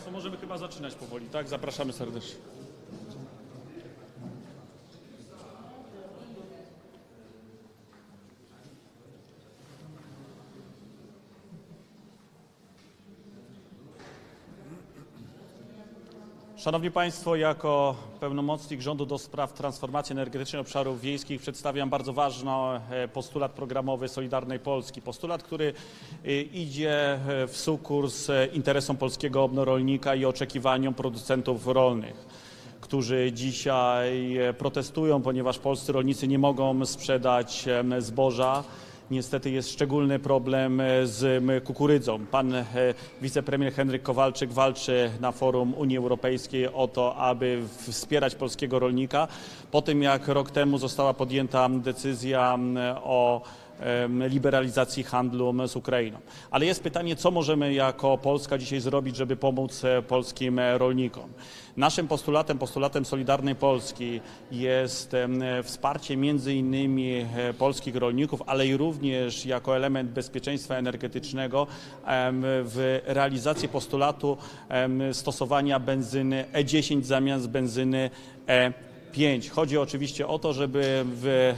Państwo, możemy chyba zaczynać powoli, tak? Zapraszamy serdecznie. Szanowni Państwo, jako pełnomocnik rządu do spraw transformacji energetycznej obszarów wiejskich przedstawiam bardzo ważny e, postulat programowy Solidarnej Polski. Postulat, który e, idzie e, w sukurs interesom polskiego rolnika i oczekiwaniom producentów rolnych którzy dzisiaj protestują, ponieważ polscy rolnicy nie mogą sprzedać zboża. Niestety jest szczególny problem e, z kukurydzą. Pan e, wicepremier Henryk Kowalczyk walczy na forum Unii Europejskiej o to, aby wspierać polskiego rolnika. Po tym jak rok temu została podjęta decyzja o liberalizacji handlu z Ukrainą. Ale jest pytanie, co możemy jako Polska dzisiaj zrobić, żeby pomóc e, polskim e, rolnikom. Naszym postulatem, postulatem Solidarnej Polski jest wsparcie między innymi e, polskich rolników, ale i również jako element bezpieczeństwa energetycznego w realizacji postulatu stosowania benzyny E10 zamiast benzyny E 5. Chodzi oczywiście o to, żeby w,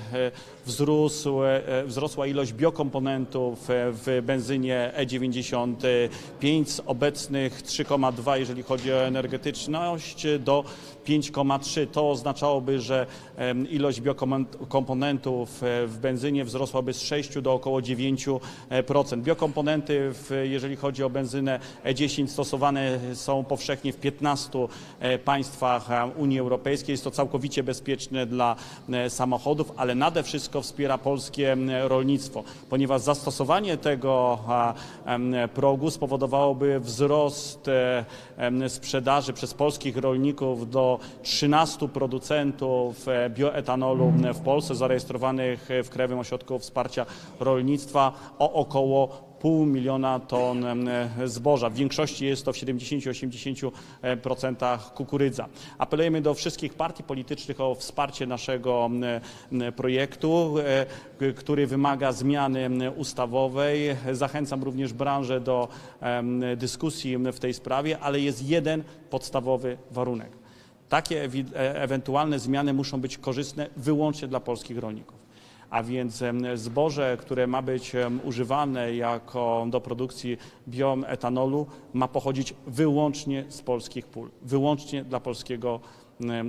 wzrósł, e, wzrosła ilość biokomponentów e, w benzynie E95 z obecnych 3,2, jeżeli chodzi o energetyczność, do 5,3. To oznaczałoby, że ilość biokomponentów e, w benzynie wzrosłaby z 6 do około 9%. Biokomponenty, w, jeżeli chodzi o benzynę E10, stosowane są powszechnie w 15 e, państwach e, Unii Europejskiej. Jest to całkowicie bezpieczne dla e, samochodów, ale nade wszystko wspiera polskie rolnictwo, ponieważ zastosowanie tego progu spowodowałoby wzrost e, sprzedaży przez polskich rolników do 13 producentów e, bioetanolu w Polsce zarejestrowanych w Krajowym Ośrodku Wsparcia Rolnictwa o około pół miliona ton em, zboża. W większości jest to w 70-80% kukurydza. Apelujemy do wszystkich partii politycznych o wsparcie naszego projektu, e, który wymaga zmiany ustawowej. Zachęcam również branżę do dyskusji w tej sprawie, ale jest jeden podstawowy warunek. Takie e- ewentualne zmiany muszą być korzystne wyłącznie dla polskich rolników. A więc zboże, które ma być używane jako do produkcji bioetanolu, ma pochodzić wyłącznie z polskich pól. Wyłącznie dla polskiego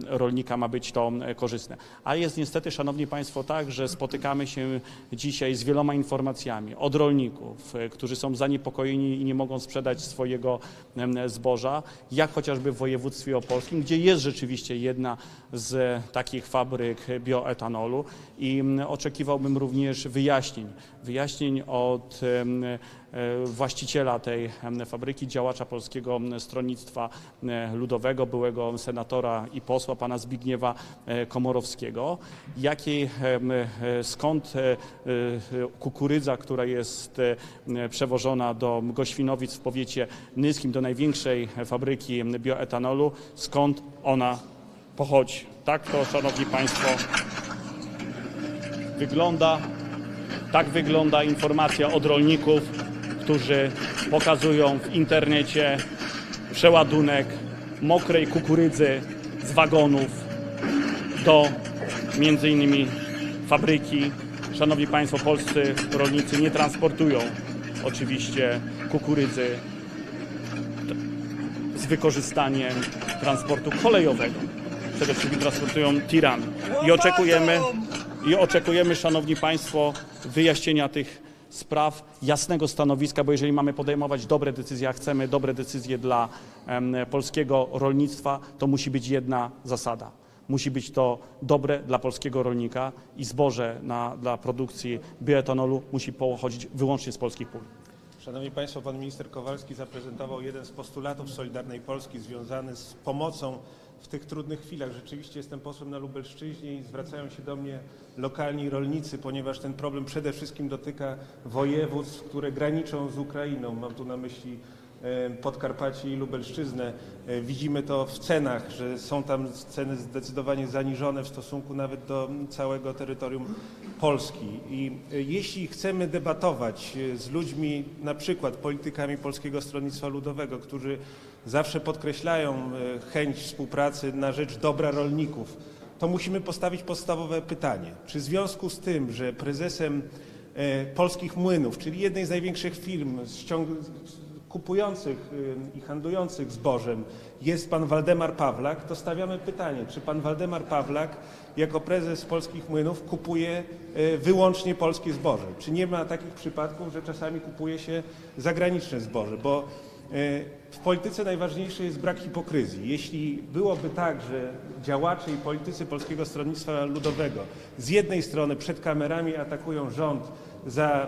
rolnika ma być to em, korzystne. A jest niestety, Szanowni Państwo, tak, że spotykamy się dzisiaj z wieloma informacjami od rolników, e, którzy są zaniepokojeni i nie mogą sprzedać swojego zboża, jak chociażby w województwie opolskim, gdzie jest rzeczywiście jedna z takich fabryk bioetanolu i mm, oczekiwałbym również wyjaśnień. Wyjaśnień od e, właściciela tej fabryki, działacza Polskiego Stronnictwa e, Ludowego, byłego senatora i posła pana Zbigniewa e, Komorowskiego. E, skąd e, e, kukurydza, która jest e, przewożona do Goświnowic w powiecie nyskim, do największej fabryki bioetanolu, skąd ona pochodzi. Tak to, Szanowni Państwo, wygląda. Tak wygląda informacja od rolników, którzy pokazują w internecie przeładunek mokrej kukurydzy z wagonów do między innymi fabryki. Szanowni Państwo, polscy rolnicy nie transportują oczywiście kukurydzy z wykorzystaniem transportu kolejowego. Przede wszystkim transportują tirami. I oczekujemy, I oczekujemy, Szanowni Państwo, wyjaśnienia tych spraw, jasnego stanowiska, bo jeżeli mamy podejmować dobre decyzje, a chcemy dobre decyzje dla polskiego rolnictwa, to musi być jedna zasada. Musi być to dobre dla polskiego rolnika i zboże na, dla produkcji bioetanolu musi pochodzić wyłącznie z polskich pól. Szanowni Państwo, pan minister Kowalski zaprezentował jeden z postulatów Solidarnej Polski związany z pomocą w tych trudnych chwilach. Rzeczywiście jestem posłem na Lubelszczyźnie i zwracają się do mnie lokalni rolnicy, ponieważ ten problem przede wszystkim dotyka województw, które graniczą z Ukrainą. Mam tu na myśli Podkarpacie i Lubelszczyznę. E, Widzimy to w cenach, że są tam ceny zdecydowanie zaniżone w stosunku nawet do całego terytorium Polski. I e, jeśli chcemy debatować e, z ludźmi, na przykład politykami Polskiego Stronnictwa Ludowego, którzy zawsze podkreślają e, chęć współpracy na rzecz dobra rolników, to musimy postawić podstawowe pytanie. Czy w związku z tym, że prezesem e, polskich młynów, czyli jednej z największych firm kupujących i handlujących zbożem jest pan Waldemar Pawlak, to stawiamy pytanie, czy pan Waldemar Pawlak jako prezes polskich młynów kupuje e, wyłącznie polskie zboże? Czy nie ma takich przypadków, że czasami kupuje się zagraniczne zboże? Bo E, w polityce najważniejszy jest brak hipokryzji. Jeśli byłoby tak, że działacze i politycy Polskiego Stronnictwa Ludowego z jednej strony przed kamerami atakują rząd za e,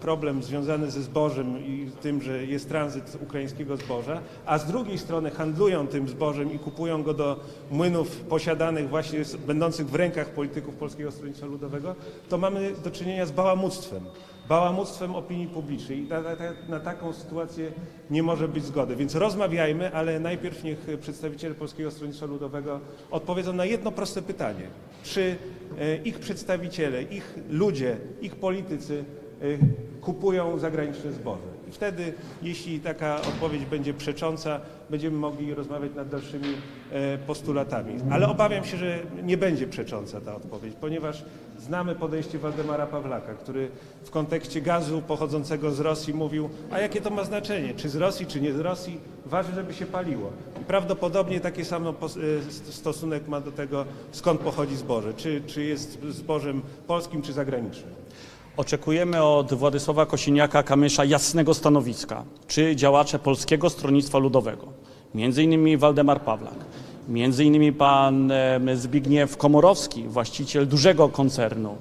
problem związany ze zbożem i tym, że jest tranzyt ukraińskiego zboża, a z drugiej strony handlują tym zbożem i kupują go do młynów posiadanych właśnie, będących w rękach polityków Polskiego Stronnictwa Ludowego, to mamy do czynienia z bałamuctwem bałamuctwem opinii publicznej. Na, na, na taką sytuację nie może być zgody. Więc rozmawiajmy, ale najpierw niech przedstawiciele Polskiego Stronnictwa Ludowego odpowiedzą na jedno proste pytanie. Czy e, ich przedstawiciele, ich ludzie, ich politycy e, kupują zagraniczne zboże? I wtedy, jeśli taka odpowiedź będzie przecząca, będziemy mogli rozmawiać nad dalszymi e, postulatami. Ale obawiam się, że nie będzie przecząca ta odpowiedź, ponieważ znamy podejście Waldemara Pawlaka, który w kontekście gazu pochodzącego z Rosji mówił, a jakie to ma znaczenie, czy z Rosji, czy nie z Rosji, ważne, żeby się paliło. I prawdopodobnie taki sam pos- e, st- stosunek ma do tego, skąd pochodzi zboże, czy, czy jest zbożem polskim, czy zagranicznym. Oczekujemy od Władysława Kosiniaka-Kamysza jasnego stanowiska, czy działacze Polskiego Stronnictwa Ludowego, między innymi Waldemar Pawlak, między innymi pan Zbigniew Komorowski, właściciel dużego koncernu,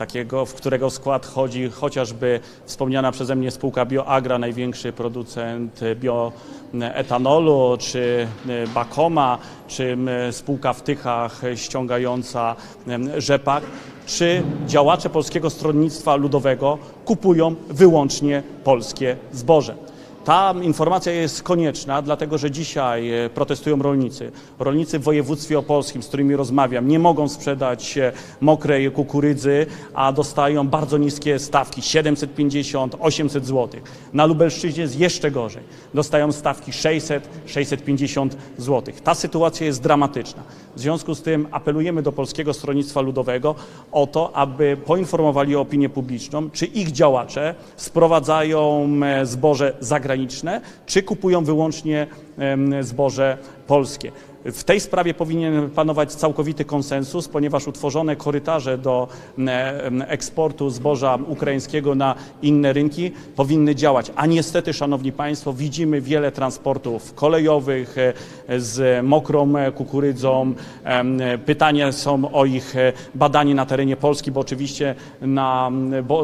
takiego, w którego skład chodzi chociażby wspomniana przeze mnie spółka BioAgra, największy producent bioetanolu, czy e, Bakoma, czy spółka w Tychach ściągająca rzepak, czy działacze Polskiego Stronnictwa Ludowego kupują wyłącznie polskie zboże. Ta informacja jest konieczna, dlatego że dzisiaj e, protestują rolnicy. Rolnicy w województwie opolskim, z którymi rozmawiam, nie mogą sprzedać mokrej kukurydzy, a dostają bardzo niskie stawki 750, 800 zł. Na Lubelszczyźnie jest jeszcze gorzej. Dostają stawki 600, 650 zł. Ta sytuacja jest dramatyczna. W związku z tym apelujemy do Polskiego Stronnictwa Ludowego o to, aby poinformowali opinię publiczną, czy ich działacze sprowadzają e, zboże zagraniczne, czy kupują wyłącznie zboże polskie. W tej sprawie powinien panować całkowity konsensus, ponieważ utworzone korytarze do em, eksportu zboża ukraińskiego na inne rynki powinny działać. A niestety, Szanowni Państwo, widzimy wiele transportów kolejowych e, z mokrą e, kukurydzą. Pytania są o ich e, badanie na terenie Polski, bo oczywiście na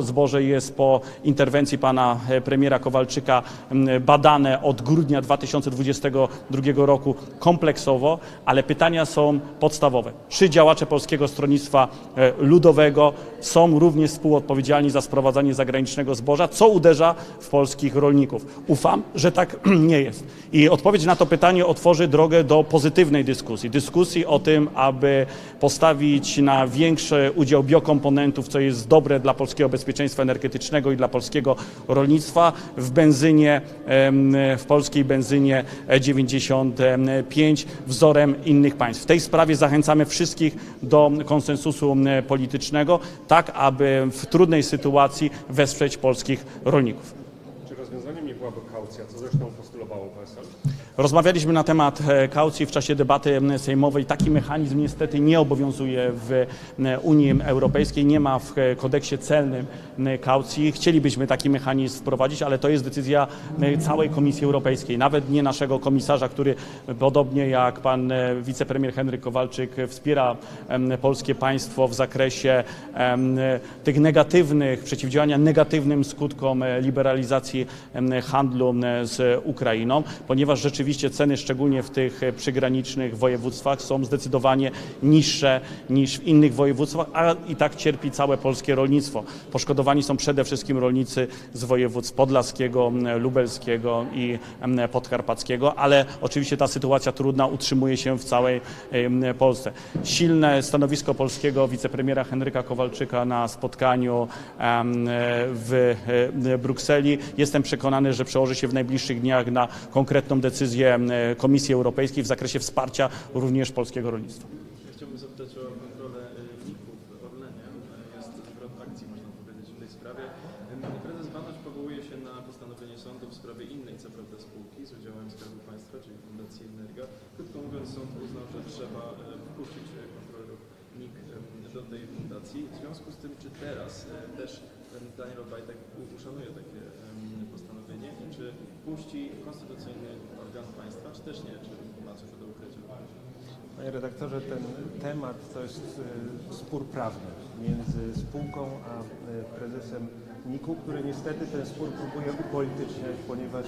zboże jest po interwencji pana premiera Kowalczyka badane od grudnia 2022 roku kompleksowo, ale pytania są podstawowe. Czy działacze Polskiego Stronnictwa e, Ludowego są również współodpowiedzialni za sprowadzanie zagranicznego zboża, co uderza w polskich rolników? Ufam, że tak nie jest. I odpowiedź na to pytanie otworzy drogę do pozytywnej dyskusji. Dyskusji o tym, aby postawić na większy udział biokomponentów, co jest dobre dla polskiego bezpieczeństwa energetycznego i dla polskiego rolnictwa w benzynie, w polskiej benzynie E95 wzorem innych państw. W tej sprawie zachęcamy wszystkich do konsensusu politycznego, tak aby w trudnej sytuacji wesprzeć polskich rolników. Byłaby kaucja, co zresztą postulowało PSL? Rozmawialiśmy na temat e, kaucji w czasie debaty sejmowej. Taki mechanizm niestety nie obowiązuje w Unii Europejskiej. Nie ma w e, kodeksie celnym kaucji. Chcielibyśmy taki mechanizm wprowadzić, ale to jest decyzja całej Komisji Europejskiej, nawet nie naszego komisarza, który podobnie jak pan e, wicepremier Henryk Kowalczyk wspiera polskie państwo w zakresie tych negatywnych, przeciwdziałania negatywnym skutkom liberalizacji em, handlu e, z Ukrainą, ponieważ rzeczywiście ceny, szczególnie w tych e, przygranicznych województwach, są zdecydowanie niższe niż w innych województwach, a i tak cierpi całe polskie rolnictwo. Poszkodowani są przede wszystkim rolnicy z województw podlaskiego, lubelskiego i podkarpackiego, ale oczywiście ta sytuacja trudna utrzymuje się w całej Polsce. Silne stanowisko polskiego wicepremiera Henryka Kowalczyka na spotkaniu w e, Brukseli. Jestem przekonany, że przełoży się w najbliższych dniach na konkretną decyzję em, Komisji Europejskiej w zakresie wsparcia również polskiego rolnictwa. Chciałbym zapytać o kontrolę wników w Orlenie. Y, Jest zwrot akcji, można powiedzieć, w tej sprawie. Prezes Banaś powołuje się na postanowienie sądu w sprawie innej, co prawda, spółki z udziałem Skarbu Państwa, czyli Fundacji Energa. Krótko mówiąc, sąd uznał, że trzeba wpuścić kontrolerów NIK do tej fundacji. W związku z tym, czy teraz też Daniel Obajtek uszanuje takie czy puści konstytucyjny organ państwa, czy też nie, czy ma coś do ukrycia? Panie redaktorze, ten temat to jest e, spór prawny między spółką a e, prezesem NIK-u, który niestety ten spór próbuje upolityczniać, ponieważ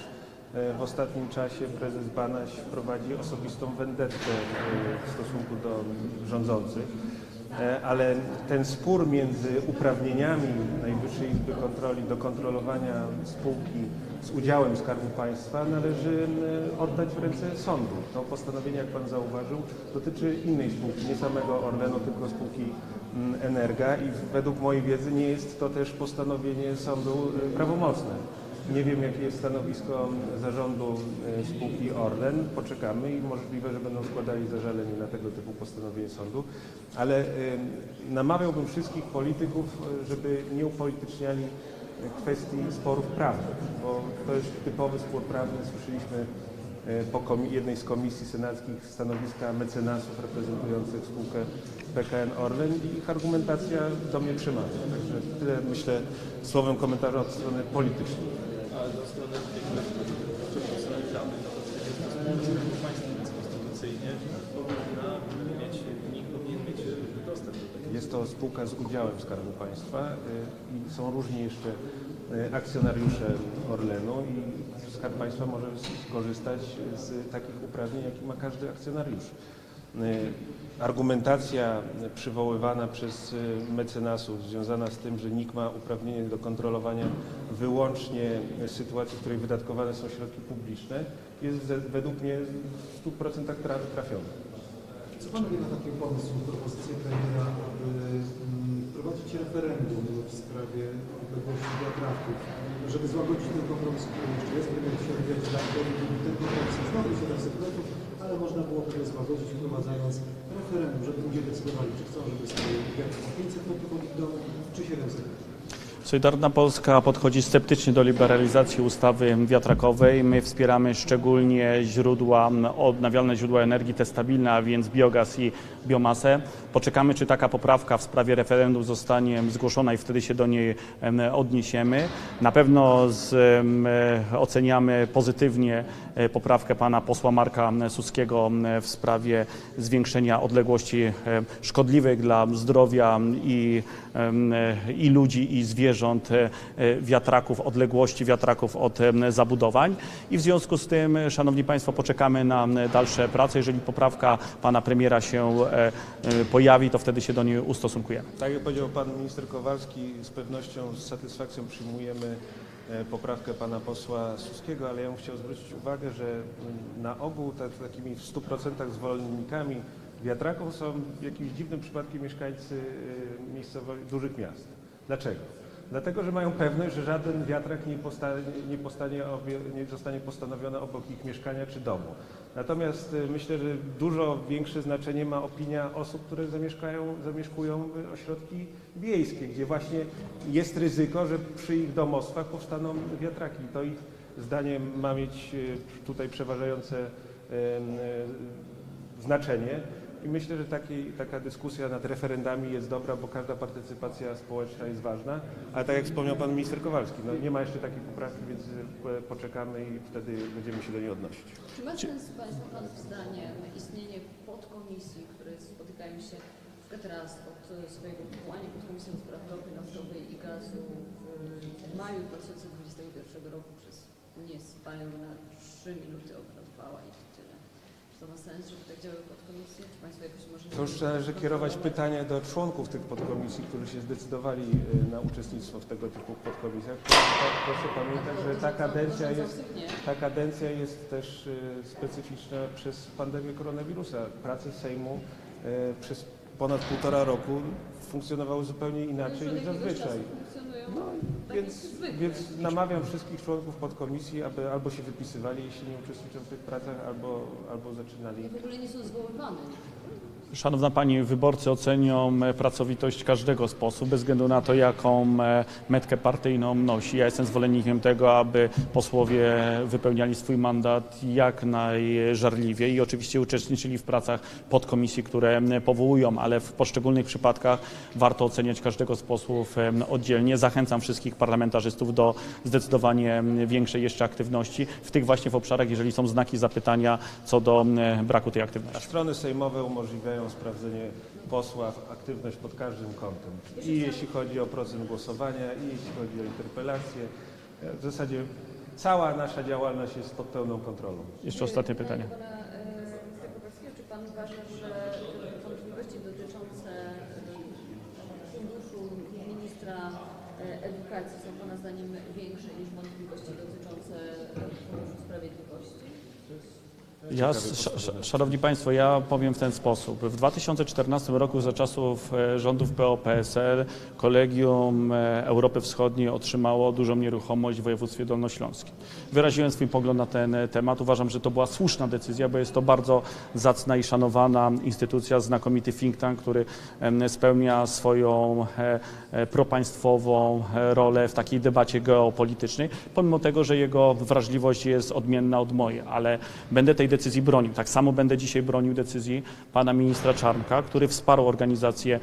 e, w ostatnim czasie prezes Banaś prowadzi osobistą vendettę e, w stosunku do rządzących. Ale ten spór między uprawnieniami Najwyższej Izby Kontroli do kontrolowania spółki z udziałem Skarbu Państwa należy e, oddać w ręce sądu. To postanowienie, jak Pan zauważył, dotyczy innej spółki, nie samego Orlenu, tylko spółki mm, Energa i według mojej wiedzy nie jest to też postanowienie sądu e, prawomocne. Nie wiem, jakie jest stanowisko zarządu e, spółki Orlen. Poczekamy i możliwe, że będą składali zażalenie na tego typu postanowienie sądu, ale namawiałbym wszystkich polityków, żeby nie upolityczniali kwestii sporów prawnych, bo to jest typowy spór prawny. Słyszeliśmy e, po jednej z komisji senackich stanowiska mecenasów reprezentujących spółkę PKN Orlen i ich argumentacja do mnie przemawia. Także tyle myślę słowem komentarza od strony politycznej. Ale do strony prawnej, no to Państwa, więc konstytucyjnie powinna mieć, NIK powinien mieć dostęp do tego. Jest to spółka z udziałem Skarbu Państwa y, i są różni jeszcze y, akcjonariusze Orlenu i Skarb Państwa może skorzystać z takich uprawnień, jakie ma każdy akcjonariusz. Y, Argumentacja przywoływana przez mecenasów związana z tym, że NIK ma uprawnienie do kontrolowania wyłącznie sytuacji, w której wydatkowane są środki publiczne, jest według mnie w 100% tra- trafiona. Co Pan wie na taki pomysł, propozycję premiera, aby mm, wprowadzić referendum w sprawie odległości wiatraków, żeby złagodzić ten kompromis, który jeszcze jest, premier się wyjaśnił, że ten kompromis jest nowy, 700 metrów, ale można byłoby go złagodzić wprowadzając referendum, żeby ludzie decydowali, czy chcą, żeby stały wiatr 500 metrów od domu, czy 700 metrów. Solidarna Polska podchodzi sceptycznie do liberalizacji ustawy wiatrakowej. My wspieramy szczególnie źródła, odnawialne źródła energii, te stabilne, a więc biogaz i biomasę. Poczekamy, czy taka poprawka w sprawie referendum zostanie zgłoszona i wtedy się do niej em, odniesiemy. Na pewno z, oceniamy pozytywnie e, poprawkę pana posła Marka Suskiego w sprawie zwiększenia odległości em, szkodliwych dla zdrowia i, i ludzi, i zwierząt e, e, wiatraków, odległości wiatraków od zabudowań. I w związku z tym, e, Szanowni Państwo, poczekamy na dalsze prace. Jeżeli poprawka pana premiera się e, e, pojawi, to wtedy się do niej ustosunkujemy. Tak jak powiedział pan minister Kowalski, z pewnością, z satysfakcją przyjmujemy e, poprawkę pana posła Suskiego, ale ja bym chciał zwrócić uwagę, że na ogół tak, takimi w 100% zwolennikami wiatraków są jakimś dziwnym przypadkiem mieszkańcy miejscowości, dużych miast. Dlaczego? Dlatego, że mają pewność, że żaden wiatrak nie, postanie, nie, postanie nie zostanie postanowiony obok ich mieszkania czy domu. Natomiast e, myślę, że dużo większe znaczenie ma opinia osób, które zamieszkują e, ośrodki wiejskie, gdzie właśnie jest ryzyko, że przy ich domostwach powstaną wiatraki. To ich zdaniem ma mieć tutaj przeważające znaczenie. I myślę, że taki, taka dyskusja nad referendami jest dobra, bo każda partycypacja społeczna jest ważna. Ale tak jak wspomniał pan minister Kowalski, no nie ma jeszcze takiej poprawki, więc e, poczekamy i wtedy będziemy się do niej odnosić. Czy ma sens Państwa Panów zdaniem istnienie podkomisji, które spotykają się raz od swojego powołania podkomisją do spraw ropy naftowej i gazu w maju 2021 roku przez nie na 3 minuty obradowała i to ma sens, żeby tak działały podkomisje? Czy Państwo jakoś może... To już należy kierować pytania do członków tych podkomisji, którzy się zdecydowali y, na uczestnictwo w tego typu podkomisjach. Proszę, proszę pamiętać, że ta kadencja jest, ta kadencja jest też y, specyficzna przez pandemię koronawirusa. Prace Sejmu y, przez ponad półtora roku funkcjonowały zupełnie inaczej niż zazwyczaj. No, więc, więc namawiam wszystkich członków podkomisji, aby albo się wypisywali, jeśli nie uczestniczą w tych pracach, albo, albo zaczynali w ogóle nie są zwoływane. Szanowna Pani, wyborcy ocenią e, pracowitość każdego z posłów, bez względu na to, jaką e, metkę partyjną nosi. Ja jestem zwolennikiem tego, aby posłowie wypełniali swój mandat jak najżarliwiej i oczywiście uczestniczyli w pracach podkomisji, które powołują, ale w poszczególnych przypadkach warto oceniać każdego z posłów oddzielnie. Zachęcam wszystkich parlamentarzystów do zdecydowanie większej jeszcze aktywności w tych właśnie w obszarach, jeżeli są znaki zapytania co do braku tej aktywności. strony sejmowe umożliwiają sprawdzenie posła w aktywność pod każdym kątem. I jeśli chodzi o procent głosowania, i jeśli chodzi o interpelacje. W zasadzie cała nasza działalność jest pod pełną kontrolą. Jeszcze ostatnie pytanie. Pana e, ministra Kowalskiego, czy Pan uważa, że wątpliwości dotyczące e, funduszu ministra e, edukacji są Pana zdaniem większe niż wątpliwości dotyczące e? Ja, sz, sz, szanowni Państwo, ja powiem w ten sposób. W 2014 roku za czasów e, rządów PO-PSL Kolegium e, Europy Wschodniej otrzymało dużą nieruchomość w województwie dolnośląskim. Wyraziłem swój pogląd na ten e, temat. Uważam, że to była słuszna decyzja, bo jest to bardzo zacna i szanowana instytucja, znakomity think tank, który spełnia swoją propaństwową rolę w takiej debacie geopolitycznej, pomimo tego, że jego wrażliwość jest odmienna od mojej, ale będę tej decyzji bronił. Tak samo będę dzisiaj bronił decyzji pana ministra Czarnka, który wsparł organizacje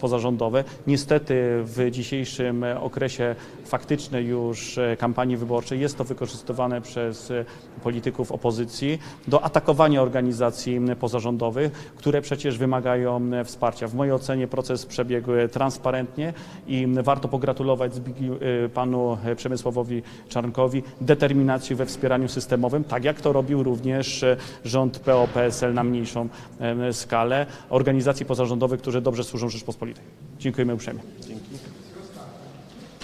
pozarządowe. Niestety w dzisiejszym okresie faktycznej już e, kampanii wyborczej jest to wykorzystywane przez e, polityków opozycji do atakowania organizacji pozarządowych, które przecież wymagają wsparcia. W mojej ocenie proces przebiegł transparentnie i warto pogratulować e, panu Przemysławowi Czarnkowi determinacji we wspieraniu systemowym, tak jak to robił również e, rząd PO-PSL na mniejszą em, skalę, organizacji pozarządowych, które dobrze służą Rzeczpospolitej. Dziękujemy uprzejmie. Dzięki.